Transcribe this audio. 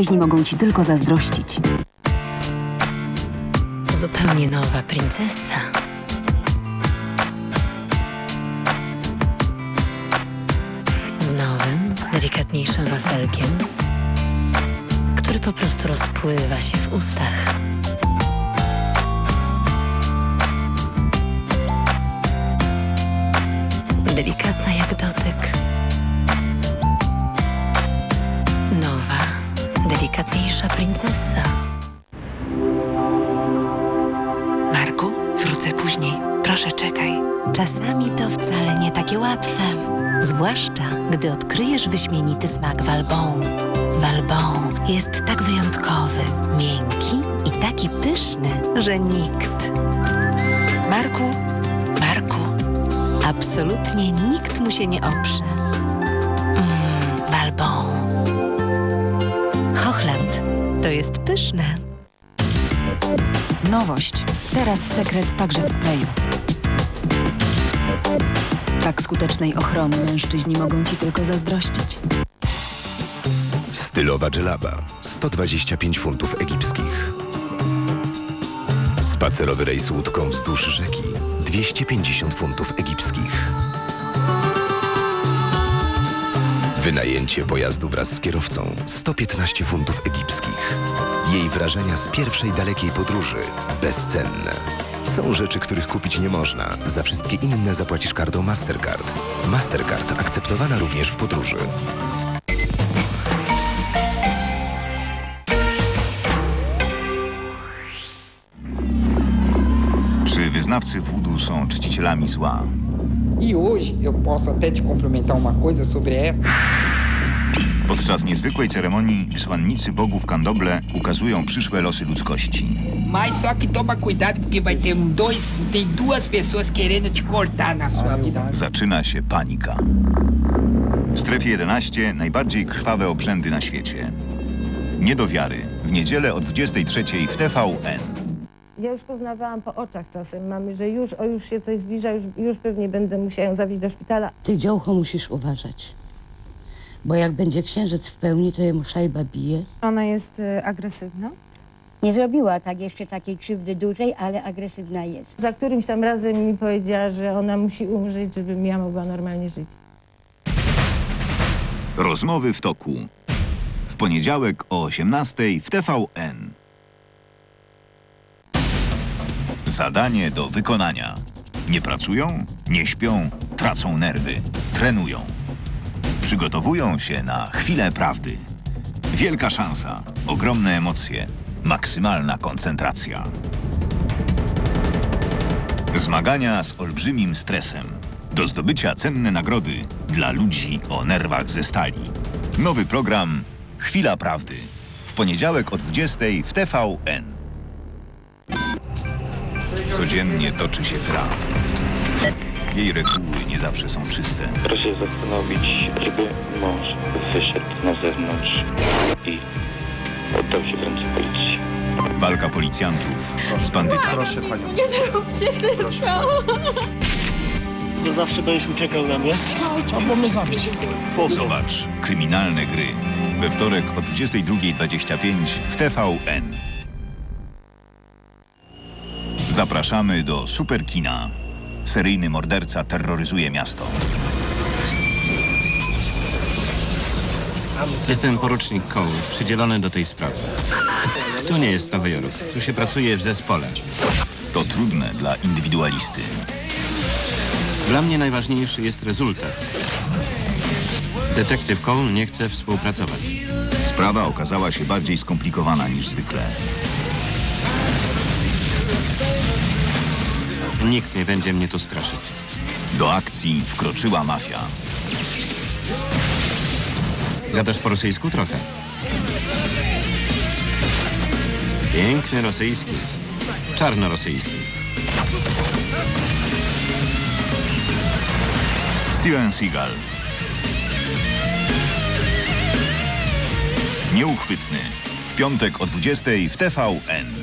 Mężczyźni mogą ci tylko zazdrościć. Zupełnie nowa princesa. Z nowym, delikatniejszym wafelkiem, który po prostu rozpływa się w ustach. Delikatna jak dotyk. Princesa. Marku, wrócę później. Proszę czekaj. Czasami to wcale nie takie łatwe. Zwłaszcza, gdy odkryjesz wyśmienity smak Walbon. Walbon jest tak wyjątkowy, miękki i taki pyszny, że nikt, Marku, Marku, absolutnie nikt mu się nie oprze. Jest pyszne. Nowość. Teraz sekret także w sprayu. Tak skutecznej ochrony mężczyźni mogą ci tylko zazdrościć. Stylowa dżelaba 125 funtów egipskich. Spacerowy rejs łódką wzdłuż rzeki 250 funtów egipskich. Wynajęcie pojazdu wraz z kierowcą 115 funtów egipskich. Jej wrażenia z pierwszej dalekiej podróży bezcenne. Są rzeczy, których kupić nie można. Za wszystkie inne zapłacisz kartą Mastercard. Mastercard akceptowana również w podróży. Czy wyznawcy wudu są czcicielami zła? E hoje eu posso até te complementar uma coisa sobre essa. Podczas niezwykłej ceremonii wysłannicy bogów Kandoble ukazują przyszłe losy ludzkości. Mas só que toma cuidado porque vai ter um dois, tem duas pessoas querendo te cortar na sua vida. Zaczyna się panika. W strefie 11 najbardziej krwawe obrzędy na świecie. Nie do wiary. W niedzielę o 23 w TVN. Ja już poznawałam po oczach czasem mamy, że już, o już się coś zbliża, już, już pewnie będę musiała ją zawieźć do szpitala. Ty, działko, musisz uważać. Bo jak będzie księżyc w pełni, to jemu szajba bije. Ona jest y, agresywna? Nie zrobiła tak jeszcze takiej krzywdy dużej, ale agresywna jest. Za którymś tam razem mi powiedziała, że ona musi umrzeć, żebym ja mogła normalnie żyć. Rozmowy w toku. W poniedziałek o 18 w TVN. Zadanie do wykonania. Nie pracują, nie śpią, tracą nerwy, trenują. Przygotowują się na chwilę prawdy. Wielka szansa, ogromne emocje, maksymalna koncentracja. Zmagania z olbrzymim stresem. Do zdobycia cenne nagrody dla ludzi o nerwach ze stali. Nowy program Chwila Prawdy. W poniedziałek o 20 w TVN. Codziennie toczy się gra. Jej reguły nie zawsze są czyste. Proszę zastanowić, żeby mąż wyszedł na zewnątrz i oddał się w ręce policji. Walka policjantów z bandytami. Proszę panią. To zawsze będziesz uciekał na mnie? Albo mnie zabić. Zobacz kryminalne gry. We wtorek o 22.25 w TVN. Zapraszamy do Superkina. Seryjny morderca terroryzuje miasto. Jestem porucznik Cole, przydzielony do tej sprawy. Tu nie jest Nowy Jork. Tu się pracuje w zespole. To trudne dla indywidualisty. Dla mnie najważniejszy jest rezultat. Detektyw Cole nie chce współpracować. Sprawa okazała się bardziej skomplikowana niż zwykle. Nikt nie będzie mnie tu straszyć. Do akcji wkroczyła mafia. Gadasz po rosyjsku trochę. Piękny rosyjski. Czarnorosyjski. Steven Seagal. Nieuchwytny. W piątek o 20 w TVN.